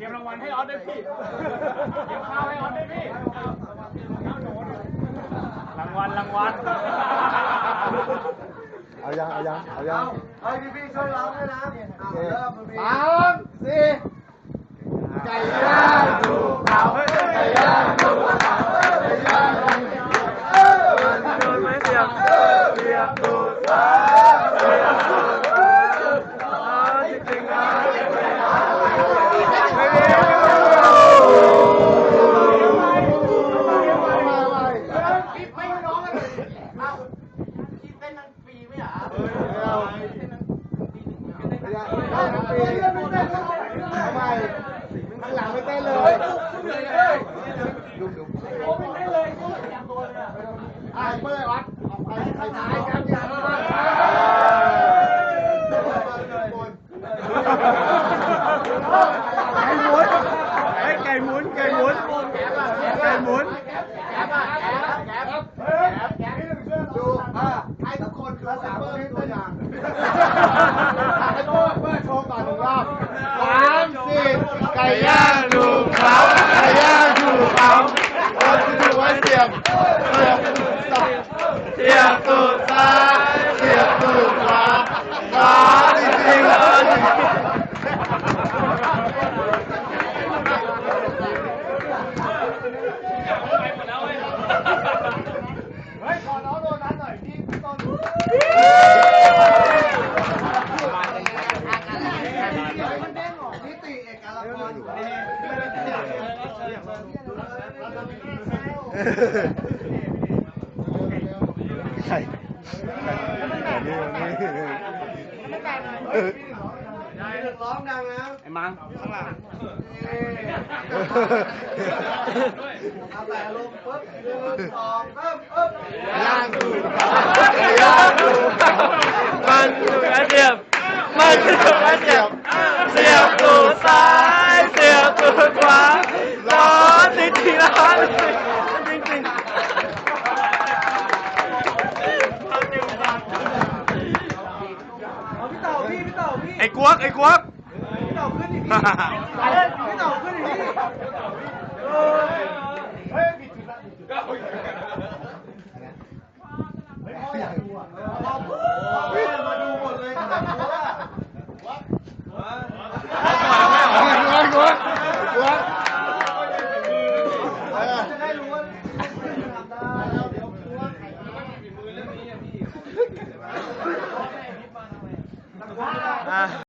เตรียมรางวัลให้ออสด้วยพี่ เตรียมข้าวให้ออสด้วยพี่รางวัลรางวัลเอายังเอายังเอายังเฮ้ยพี่ๆช่วยร้องด้วยนะเอาเริ่มพี่สามสี่ไก่ย่างดูเขาไก่ย่างดูเขาไก่ย่างดูเออมันโดนไม่เสียบเสียบดูซ้ายเสียบดูซ้ายจริงๆนะไม่มีไม่ร้องเลยเอาคิดเต้นนังปีไหมอะเอาทำไมมัน หลังไม่เต้นเลยดูดูอ่าเมื่อวัดไปไปท้ายกันอย่างนั้น 王子，盖亚鲁房，盖亚鲁房，我是我姓，姓杜三，姓杜三，哪里听哪里。Yeah! อกลักษณ์อยู่ไข่ไข่นี่นี่ร้องดังนะ ไอ้มังข้างหลัง เอาแต่ลงปุ๊บหนึ่งสองเริ่มปุ๊บ ย่างดูย่างดูมันดูกระเดียบมันดูกระเดียบเสียบตูดซ้ายเสียบตูด ขวาร้อนจริงๆร้อนจริงๆเอาพี่เต่าพี่พี่เต่าพี่ไอ้กวกไอ้กวก พี่เต่าขึ้นดิพี่พี่เต่าขึ้นดิพี่ Hola.